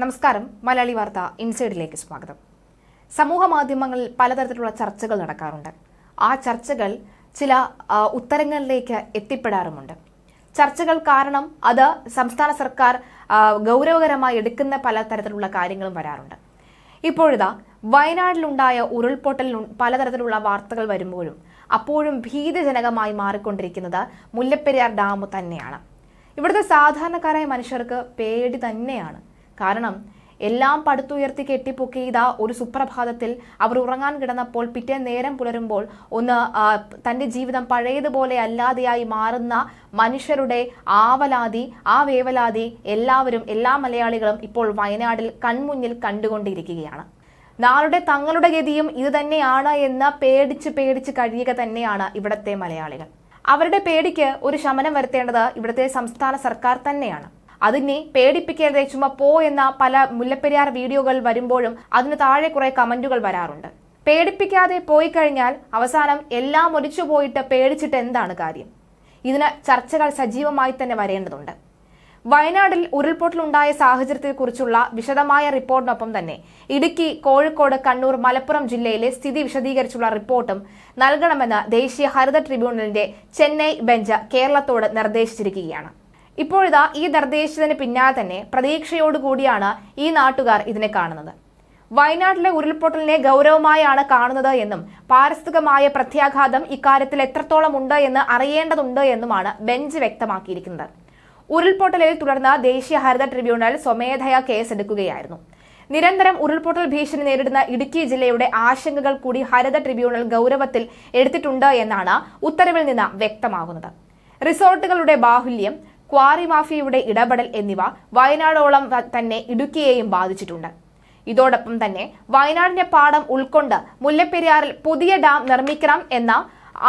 നമസ്കാരം. മലയാളി വാർത്ത ഇൻസൈഡിലേക്ക് സ്വാഗതം. സമൂഹ മാധ്യമങ്ങളിൽ പലതരത്തിലുള്ള ചർച്ചകൾ നടക്കാറുണ്ട്. ആ ചർച്ചകൾ ചില ഉത്തരങ്ങളിലേക്ക് എത്തിപ്പെടാറുമുണ്ട്. ചർച്ചകൾ കാരണം അത് സംസ്ഥാന സർക്കാർ ഗൗരവകരമായി എടുക്കുന്ന പലതരത്തിലുള്ള കാര്യങ്ങളും വരാറുണ്ട്. ഇപ്പോഴിതാ വയനാട്ടിലുണ്ടായ ഉരുൾപൊട്ടലിൽ പലതരത്തിലുള്ള വാർത്തകൾ വരുമ്പോഴും അപ്പോഴും ഭീതിജനകമായി മാറിക്കൊണ്ടിരിക്കുന്നത് മുല്ലപ്പെരിയാർ ഡാം തന്നെയാണ്. ഇവിടുത്തെ സാധാരണക്കാരായ മനുഷ്യർക്ക് പേടി തന്നെയാണ്. കാരണം എല്ലാം പടുത്തുയർത്തി കെട്ടിപ്പൊക്കി ഇതാ ഒരു സുപ്രഭാതത്തിൽ അവർ ഉറങ്ങാൻ കിടന്നപ്പോൾ പിറ്റേ നേരം പുലരുമ്പോൾ ഒന്ന് തന്റെ ജീവിതം പഴയതുപോലെ അല്ലാതെയായി മാറുന്ന മനുഷ്യരുടെ ആവലാതി ആ വേവലാതി എല്ലാവരും എല്ലാ മലയാളികളും ഇപ്പോൾ വയനാടിൽ കൺമുന്നിൽ കണ്ടുകൊണ്ടിരിക്കുകയാണ്. നാളുടെ തങ്ങളുടെ ഗതിയും ഇത് തന്നെയാണ് എന്ന് പേടിച്ച് പേടിച്ച് കഴിയുക തന്നെയാണ് ഇവിടത്തെ മലയാളികൾ. അവരുടെ പേടിക്ക് ഒരു ശമനം വരുത്തേണ്ടത് ഇവിടുത്തെ സംസ്ഥാന സർക്കാർ തന്നെയാണ്. അതിനെ പേടിപ്പിക്കരുതേ ചുമ പോ എന്ന പല മുല്ലപ്പെരിയാർ വീഡിയോകൾ വരുമ്പോഴും അതിന് താഴെ കുറെ കമന്റുകൾ വരാറുണ്ട്. പേടിപ്പിക്കാതെ പോയി കഴിഞ്ഞാൽ അവസാനം എല്ലാം ഒലിച്ചു പോയിട്ട് പേടിച്ചിട്ട് എന്താണ് കാര്യം? ഇതിന് ചർച്ചകൾ സജീവമായി തന്നെ വരേണ്ടതുണ്ട്. വയനാട്ടിൽ ഉരുൾപൊട്ടലുണ്ടായ സാഹചര്യത്തെക്കുറിച്ചുള്ള വിശദമായ റിപ്പോർട്ടിനൊപ്പം തന്നെ ഇടുക്കി കോഴിക്കോട് കണ്ണൂർ മലപ്പുറം ജില്ലയിലെ സ്ഥിതി വിശദീകരിച്ചുള്ള റിപ്പോർട്ടും നൽകണമെന്ന് ദേശീയ ഹരിത ട്രിബ്യൂണലിന്റെ ചെന്നൈ ബെഞ്ച് കേരളത്തോട് നിർദ്ദേശിച്ചിരിക്കുകയാണ്. ഇപ്പോഴിതാ ഈ നിർദ്ദേശത്തിന് പിന്നാലെ തന്നെ പ്രതീക്ഷയോടുകൂടിയാണ് ഈ നാട്ടുകാർ ഇതിനെ കാണുന്നത്. വയനാട്ടിലെ ഉരുൾപൊട്ടലിനെ ഗൗരവമായാണ് കാണുന്നത് എന്നും പാരിസ്ഥിതികമായ പ്രത്യാഘാതം ഇക്കാര്യത്തിൽ എത്രത്തോളം ഉണ്ട് എന്ന് അറിയേണ്ടതുണ്ട് എന്നുമാണ് ബെഞ്ച് വ്യക്തമാക്കിയിരിക്കുന്നത്. ഉരുൾപൊട്ടലിൽ തുടർന്ന് ദേശീയ ഹരിത ട്രിബ്യൂണൽ സ്വമേധയാ കേസെടുക്കുകയായിരുന്നു. നിരന്തരം ഉരുൾപൊട്ടൽ ഭീഷണി നേരിടുന്ന ഇടുക്കി ജില്ലയുടെ ആശങ്കകൾ കൂടി ഹരിത ട്രിബ്യൂണൽ ഗൗരവത്തിൽ എടുത്തിട്ടുണ്ട് എന്നാണ് ഉത്തരവിൽ നിന്ന് വ്യക്തമാകുന്നത്. റിസോർട്ടുകളുടെ ബാഹുല്യം ക്വാറി മാഫിയയുടെ ഇടപെടൽ എന്നിവ വയനാടോളം തന്നെ ഇടുക്കിയെയും ബാധിച്ചിട്ടുണ്ട്. ഇതോടൊപ്പം തന്നെ വയനാടിന്റെ പാഠം ഉൾക്കൊണ്ട് മുല്ലപ്പെരിയാറിൽ പുതിയ ഡാം നിർമ്മിക്കണം എന്ന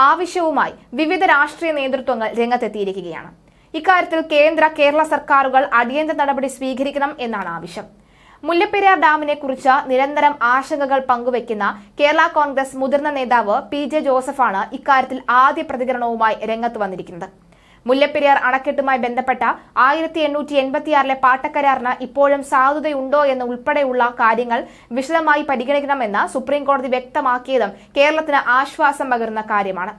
ആവശ്യവുമായി വിവിധ രാഷ്ട്രീയ നേതൃത്വങ്ങൾ രംഗത്തെത്തിയിരിക്കുകയാണ്. ഇക്കാര്യത്തിൽ കേന്ദ്ര കേരള സർക്കാരുകൾ അടിയന്തര നടപടി സ്വീകരിക്കണം എന്നാണ് ആവശ്യം. മുല്ലപ്പെരിയാർ ഡാമിനെ കുറിച്ച് നിരന്തരം ആശങ്കകൾ പങ്കുവെക്കുന്ന കേരള കോൺഗ്രസ് മുതിർന്ന നേതാവ് പി ജെ ജോസഫാണ് ഇക്കാര്യത്തിൽ ആദ്യ പ്രതികരണവുമായി രംഗത്ത് വന്നിരിക്കുന്നത്. മുല്ലപ്പെരിയാർ അണക്കെട്ടുമായി ബന്ധപ്പെട്ട ആയിരത്തി എണ്ണൂറ്റി എൺപത്തിയാറിലെ പാട്ടക്കരാറിന് ഇപ്പോഴും സാധുതയുണ്ടോ എന്ന് ഉൾപ്പെടെയുള്ള കാര്യങ്ങൾ വിശദമായി പരിഗണിക്കണമെന്ന് സുപ്രീംകോടതി വ്യക്തമാക്കിയതും കേരളത്തിന് ആശ്വാസം പകരുന്ന കാര്യമാണ്.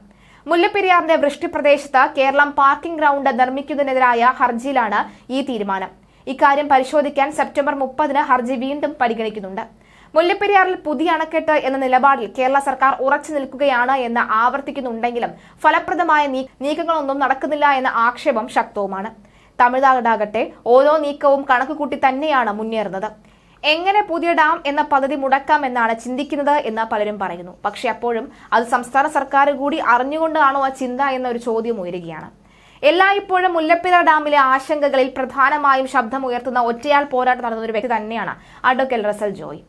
മുല്ലപ്പെരിയാറിന്റെ വൃഷ്ടിപ്രദേശത്ത് കേരളം പാർക്കിംഗ് ഗ്രൗണ്ട് നിർമ്മിക്കുന്നതിനെതിരായ ഹർജിയിലാണ് ഈ തീരുമാനം. ഇക്കാര്യം പരിശോധിക്കാൻ സെപ്റ്റംബർ മുപ്പതിന് ഹർജി വീണ്ടും പരിഗണിക്കുന്നുണ്ട്. മുല്ലപ്പെരിയാറിൽ പുതിയ അണക്കെട്ട് എന്ന നിലപാടിൽ കേരള സർക്കാർ ഉറച്ചു നിൽക്കുകയാണ് എന്ന് ആവർത്തിക്കുന്നുണ്ടെങ്കിലും ഫലപ്രദമായ നീക്കങ്ങളൊന്നും നടക്കുന്നില്ല എന്ന ആക്ഷേപം ശക്തവുമാണ്. തമിഴ്നാടാകട്ടെ ഓരോ നീക്കവും കണക്കുകൂട്ടി തന്നെയാണ് മുന്നേറുന്നത്. എങ്ങനെ പുതിയ ഡാം എന്ന പദ്ധതി മുടക്കാം എന്നാണ് ചിന്തിക്കുന്നത് എന്ന് പലരും പറയുന്നു. പക്ഷെ അപ്പോഴും അത് സംസ്ഥാന സർക്കാർ കൂടി അറിഞ്ഞുകൊണ്ടാണോ ആ ചിന്ത എന്നൊരു ചോദ്യം ഉയരുകയാണ്. എല്ലായ്പ്പോഴും മുല്ലപ്പെരിയാർ ഡാമിലെ ആശങ്കകളിൽ പ്രധാനമായും ശബ്ദമുയർത്തുന്ന ഒറ്റയാൾ പോരാട്ടം നടന്ന ഒരു വ്യക്തി തന്നെയാണ് അഡ്വക്കേറ്റ് റസൽ ജോയ്.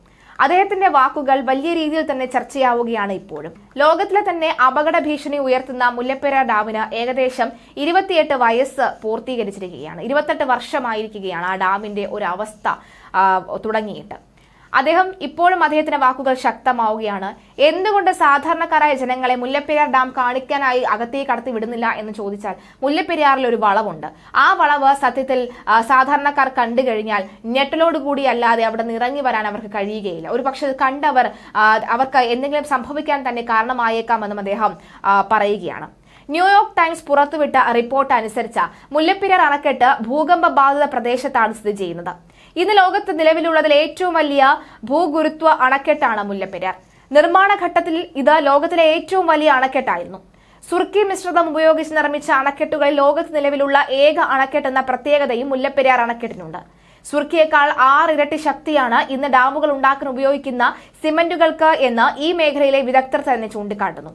അദ്ദേഹത്തിന്റെ വാക്കുകൾ വലിയ രീതിയിൽ തന്നെ ചർച്ചയാവുകയാണ് ഇപ്പോഴും. ലോകത്തിലെ തന്നെ അപകട ഭീഷണി ഉയർത്തുന്ന മുല്ലപ്പെര ഡാമിന് ഏകദേശം ഇരുപത്തിയെട്ട് വയസ്സ് പൂർത്തീകരിച്ചിരിക്കുകയാണ്. ഇരുപത്തെട്ട് വർഷമായിരിക്കുകയാണ് ആ ഡാമിന്റെ ഒരു അവസ്ഥ തുടങ്ങിയിട്ട്. അദ്ദേഹം ഇപ്പോഴും അദ്ദേഹത്തിന്റെ വാക്കുകൾ ശക്തമാവുകയാണ്. എന്തുകൊണ്ട് സാധാരണക്കാരായ ജനങ്ങളെ മുല്ലപ്പെരിയാർ ഡാം കാണിക്കാനായി അകത്തേക്ക് കടത്തി വിടുന്നില്ല എന്ന് ചോദിച്ചാൽ മുല്ലപ്പെരിയാറിൽ ഒരു വളവുണ്ട്. ആ വളവ് സത്യത്തിൽ സാധാരണക്കാർ കണ്ടു കഴിഞ്ഞാൽ ഞെട്ടലോടുകൂടി അല്ലാതെ അവിടെ നിറങ്ങി വരാൻ അവർക്ക് കഴിയുകയില്ല. ഒരു പക്ഷെ കണ്ടവർ അവർക്ക് എന്തെങ്കിലും സംഭവിക്കാൻ തന്നെ കാരണമായേക്കാമെന്നും അദ്ദേഹം പറയുകയാണ്. ന്യൂയോർക്ക് ടൈംസ് പുറത്തുവിട്ട റിപ്പോർട്ട് അനുസരിച്ച് മുല്ലപ്പെരിയാർ അണക്കെട്ട് ഭൂകമ്പ ബാധിത പ്രദേശത്താണ് സ്ഥിതി ചെയ്യുന്നത്. ഇന്ന് ലോകത്ത് നിലവിലുള്ളതിൽ ഏറ്റവും വലിയ ഭൂഗുരുത്വ അണക്കെട്ടാണ് മുല്ലപ്പെരിയാർ. നിർമ്മാണ ഘട്ടത്തിൽ ഇത് ലോകത്തിലെ ഏറ്റവും വലിയ അണക്കെട്ടായിരുന്നു. സുർക്കി മിശ്രിതം ഉപയോഗിച്ച് നിർമ്മിച്ച അണക്കെട്ടുകളിൽ ലോകത്ത് നിലവിലുള്ള ഏക അണക്കെട്ട് എന്ന പ്രത്യേകതയും മുല്ലപ്പെരിയാർ അണക്കെട്ടിനുണ്ട്. സുർക്കിയേക്കാൾ ആറിരട്ടി ശക്തിയാണ് ഇന്ന് ഡാമുകൾ ഉണ്ടാക്കാൻ ഉപയോഗിക്കുന്ന സിമന്റുകൾക്ക് എന്ന് ഈ മേഖലയിലെ വിദഗ്ധർ തന്നെ ചൂണ്ടിക്കാട്ടുന്നു.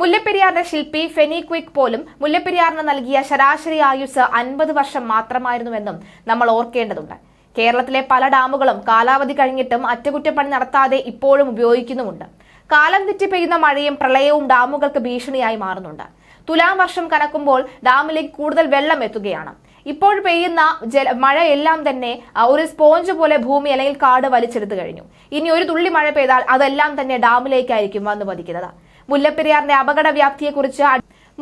മുല്ലപ്പെരിയാറിന്റെ ശില്പി ഫെനി ക്വിക്ക് പോലും മുല്ലപ്പെരിയാറിന് നൽകിയ ശരാശരി ആയുസ് അൻപത് വർഷം മാത്രമായിരുന്നുവെന്നും നമ്മൾ ഓർക്കേണ്ടതുണ്ട്. കേരളത്തിലെ പല ഡാമുകളും കാലാവധി കഴിഞ്ഞിട്ടും അറ്റകുറ്റപ്പണി നടത്താതെ ഇപ്പോഴും ഉപയോഗിക്കുന്നുമുണ്ട്. കാലം തെറ്റി പെയ്യുന്ന മഴയും പ്രളയവും ഡാമുകൾക്ക് ഭീഷണിയായി മാറുന്നുണ്ട്. തുലാം വർഷം കനക്കുമ്പോൾ ഡാമിലേക്ക് കൂടുതൽ വെള്ളം എത്തുകയാണ്. ഇപ്പോൾ പെയ്യുന്ന ജല എല്ലാം തന്നെ ഒരു സ്പോഞ്ച് പോലെ ഭൂമി അല്ലെങ്കിൽ കാട് വലിച്ചെടുത്തു കഴിഞ്ഞു. ഇനി ഒരു തുള്ളി മഴ പെയ്താൽ അതെല്ലാം തന്നെ ഡാമിലേക്കായിരിക്കും വന്നു പതിക്കുന്നത്. മുല്ലപ്പെരിയാറിന്റെ അപകട വ്യാപ്തിയെക്കുറിച്ച്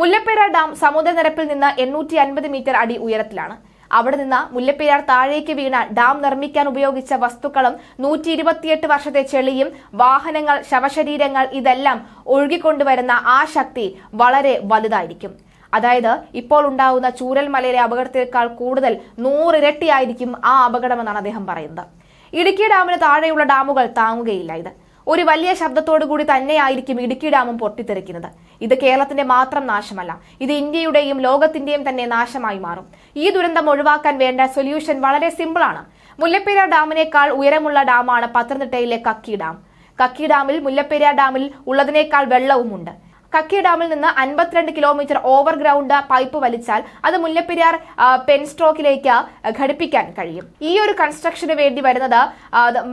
മുല്ലപ്പെരിയാർ ഡാം സമുദ്രനിരപ്പിൽ നിന്ന് എണ്ണൂറ്റി അൻപത് മീറ്റർ അടി ഉയരത്തിലാണ്. അവിടെ നിന്ന് മുല്ലപ്പെരിയാർ താഴേക്ക് വീണ ഡാം നിർമ്മിക്കാൻ ഉപയോഗിച്ച വസ്തുക്കളും നൂറ്റി ഇരുപത്തിയെട്ട് വർഷത്തെ ചെളിയും വാഹനങ്ങൾ ശവശരീരങ്ങൾ ഇതെല്ലാം ഒഴുകിക്കൊണ്ടുവരുന്ന ആ ശക്തി വളരെ വലുതായിരിക്കും. അതായത് ഇപ്പോൾ ഉണ്ടാവുന്ന ചൂരൽമലയിലെ അപകടത്തേക്കാൾ കൂടുതൽ നൂറിരട്ടിയായിരിക്കും ആ അപകടമെന്നാണ് അദ്ദേഹം പറയുന്നത്. ഇടുക്കി ഡാമിന് താഴെയുള്ള ഡാമുകൾ താങ്ങുകയില്ല ഇത്. ഒരു വലിയ ശബ്ദത്തോടു കൂടി തന്നെയായിരിക്കും ഇടുക്കി ഡാമും പൊട്ടിത്തെറിക്കുന്നത്. ഇത് കേരളത്തിന്റെ മാത്രം നാശമല്ല. ഇത് ഇന്ത്യയുടെയും ലോകത്തിന്റെയും തന്നെ നാശമായി മാറും. ഈ ദുരന്തം ഒഴിവാക്കാൻ വേണ്ട സൊല്യൂഷൻ വളരെ സിമ്പിളാണ് മുല്ലപ്പേര ഡാമിനേക്കാൾ ഉയരമുള്ള ഡാമാണ് പത്തനംതിട്ടയിലെ കക്കി ഡാം. കക്കി ഡാമിൽ മുല്ലപ്പെരിയാർ ഡാമിൽ ഉള്ളതിനേക്കാൾ വെള്ളവുമുണ്ട്. കക്കി ഡാമിൽ നിന്ന് അൻപത്തിരണ്ട് കിലോമീറ്റർ ഓവർഗ്രൗണ്ട് പൈപ്പ് വലിച്ചാൽ അത് മുല്ലപ്പെരിയാർ പെൻസ്ട്രോക്കിലേക്ക് ഘടിപ്പിക്കാൻ കഴിയും. ഈ ഒരു കൺസ്ട്രക്ഷന് വേണ്ടി വരുന്നത്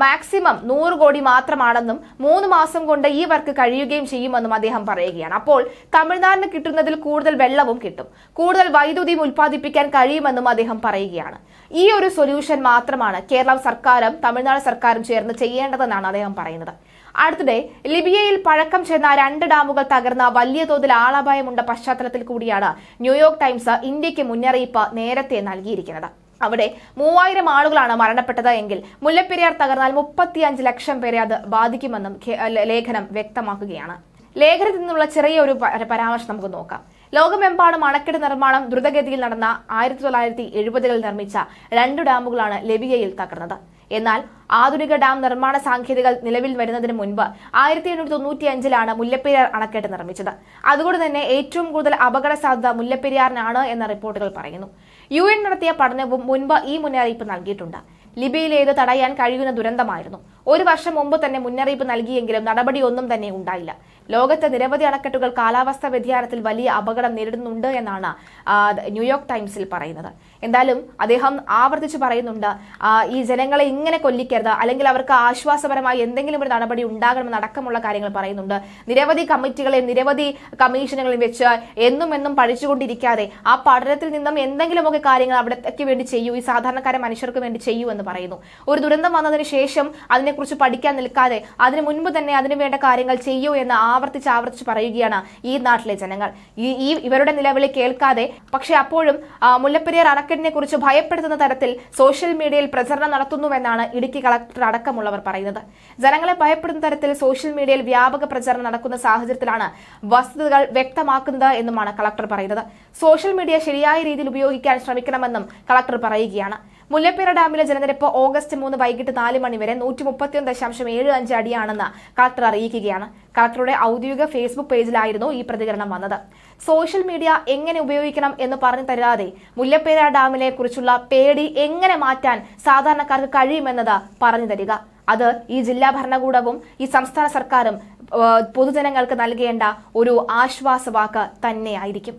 മാക്സിമം നൂറ് കോടി മാത്രമാണെന്നും മൂന്ന് മാസം കൊണ്ട് ഈ വർക്ക് കഴിയുകയും ചെയ്യുമെന്നും അദ്ദേഹം പറയുകയാണ്. അപ്പോൾ തമിഴ്നാടിന് കിട്ടുന്നതിൽ കൂടുതൽ വെള്ളവും കിട്ടും. കൂടുതൽ വൈദ്യുതിയും ഉൽപ്പാദിപ്പിക്കാൻ കഴിയുമെന്നും അദ്ദേഹം പറയുകയാണ്. ഈ ഒരു സൊല്യൂഷൻ മാത്രമാണ് കേരള സർക്കാരും തമിഴ്നാട് സർക്കാരും ചേർന്ന് ചെയ്യേണ്ടതെന്നാണ് അദ്ദേഹം പറയുന്നത്. അടുത്തിടെ ലിബിയയിൽ പഴക്കം ചെന്ന രണ്ട് ഡാമുകൾ തകർന്ന വലിയ തോതിൽ ആളപായമുണ്ട പശ്ചാത്തലത്തിൽ കൂടിയാണ് ന്യൂയോർക്ക് ടൈംസ് ഇന്ത്യയ്ക്ക് മുന്നറിയിപ്പ് നേരത്തെ നൽകിയിരിക്കുന്നത്. അവിടെ മൂവായിരം ആളുകളാണ് മരണപ്പെട്ടത് എങ്കിൽ മുല്ലപ്പെരിയാർ തകർന്നാൽ മുപ്പത്തിയഞ്ച് ലക്ഷം പേരെ അത് ബാധിക്കുമെന്നും ലേഖനം വ്യക്തമാക്കുകയാണ്. ലേഖനത്തിൽ നിന്നുള്ള ചെറിയൊരു ഒരു പരാമർശം നമുക്ക് നോക്കാം. ലോകമെമ്പാടും അണക്കെട്ട് നിർമ്മാണം ദ്രുതഗതിയിൽ നടന്ന ആയിരത്തി തൊള്ളായിരത്തി എഴുപതുകളിൽ നിർമ്മിച്ച രണ്ട് ഡാമുകളാണ് ലിബിയയിൽ തകർന്നത്. എന്നാൽ ആധുനിക ഡാം നിർമ്മാണ സാങ്കേതികൾ നിലവിൽ വരുന്നതിന് മുൻപ് ആയിരത്തി എണ്ണൂറ്റി തൊണ്ണൂറ്റി അഞ്ചിലാണ് മുല്ലപ്പെരിയാർ അണക്കെട്ട് നിർമ്മിച്ചത്. അതുകൊണ്ട് തന്നെ ഏറ്റവും കൂടുതൽ അപകട സാധ്യത മുല്ലപ്പെരിയാറിനാണ് എന്ന റിപ്പോർട്ടുകൾ പറയുന്നു. യു എൻ നടത്തിയ പഠനവും മുൻപ് ഈ മുന്നറിയിപ്പ് നൽകിയിട്ടുണ്ട്. ലിബിയയിലേത് തടയാൻ കഴിയുന്ന ദുരന്തമായിരുന്നു. ഒരു വർഷം മുമ്പ് തന്നെ മുന്നറിയിപ്പ് നൽകിയെങ്കിലും നടപടിയൊന്നും തന്നെ ഉണ്ടായില്ല. ലോകത്തെ നിരവധി അണക്കെട്ടുകൾ കാലാവസ്ഥാ വ്യതിയാനത്തിൽ വലിയ അപകടം നേരിടുന്നുണ്ട് എന്നാണ് ന്യൂയോർക്ക് ടൈംസിൽ പറയുന്നത്. എന്തായാലും അദ്ദേഹം ആവർത്തിച്ച് പറയുന്നുണ്ട് ഈ ജനങ്ങളെ ഇങ്ങനെ കൊല്ലിക്കരുത് അല്ലെങ്കിൽ അവർക്ക് ആശ്വാസപരമായി എന്തെങ്കിലും ഒരു നടപടി ഉണ്ടാകണമെന്ന് അടക്കമുള്ള കാര്യങ്ങൾ പറയുന്നുണ്ട്. നിരവധി കമ്മിറ്റികളെയും നിരവധി കമ്മീഷനുകളെയും വെച്ച് എന്നും എന്നും പഠിച്ചുകൊണ്ടിരിക്കാതെ ആ പഠനത്തിൽ നിന്നും എന്തെങ്കിലുമൊക്കെ കാര്യങ്ങൾ അവിടത്തേക്ക് വേണ്ടി ചെയ്യൂ ഈ സാധാരണക്കാരെ മനുഷ്യർക്ക് വേണ്ടി ചെയ്യൂ എന്ന് പറയുന്നു. ഒരു ദുരന്തം വന്നതിന് ശേഷം അതിനെക്കുറിച്ച് പഠിക്കാൻ നിൽക്കാതെ അതിനു മുൻപ് തന്നെ അതിനു വേണ്ട കാര്യങ്ങൾ ചെയ്യൂ എന്ന് ആവർത്തിച്ച് ആവർത്തിച്ച് പറയുകയാണ് ഈ നാട്ടിലെ ജനങ്ങൾ. ഈ ഇവരുടെ നിലവിളി കേൾക്കാതെ പക്ഷെ അപ്പോഴും മുല്ലപ്പെരിയാർ അണക്കെട്ടിനെ കുറിച്ച് ഭയപ്പെടുത്തുന്ന തരത്തിൽ സോഷ്യൽ മീഡിയയിൽ പ്രചരണം നടത്തുന്നുവെന്നാണ് ഇടുക്കി കളക്ടർ അടക്കമുള്ളവർ പറയുന്നത്. ജനങ്ങളെ ഭയപ്പെടുന്ന തരത്തിൽ സോഷ്യൽ മീഡിയയിൽ വ്യാപക പ്രചരണം നടക്കുന്ന സാഹചര്യത്തിലാണ് വസ്തുതകൾ വ്യക്തമാക്കുന്നത് എന്നുമാണ് കളക്ടർ പറയുന്നത്. സോഷ്യൽ മീഡിയ ശരിയായ രീതിയിൽ ഉപയോഗിക്കാൻ ശ്രമിക്കണമെന്നും കളക്ടർ പറയുകയാണ്. മുല്ലപ്പെരിയാർ ഡാമിലെ ജലനിരപ്പ് ഓഗസ്റ്റ് മൂന്ന് വൈകിട്ട് നാല് മണി വരെ നൂറ്റി മുപ്പത്തിയൊന്ന് ദശാംശം ഏഴ് അഞ്ച് അടിയാണെന്ന് കളക്ടർ അറിയിക്കുകയാണ്. കളക്ടറുടെ ഔദ്യോഗിക ഫേസ്ബുക്ക് പേജിലായിരുന്നു ഈ പ്രതികരണം വന്നത്. സോഷ്യൽ മീഡിയ എങ്ങനെ ഉപയോഗിക്കണം എന്ന് പറഞ്ഞു തരാതെ മുല്ലപ്പെരിയാർ ഡാമിനെ കുറിച്ചുള്ള പേടി എങ്ങനെ മാറ്റാൻ സാധാരണക്കാർക്ക് കഴിയുമെന്നത് പറഞ്ഞു തരിക. അത് ഈ ജില്ലാ ഭരണകൂടവും ഈ സംസ്ഥാന സർക്കാരും പൊതുജനങ്ങൾക്ക് നൽകേണ്ട ഒരു ആശ്വാസവാക്ക് തന്നെയായിരിക്കും.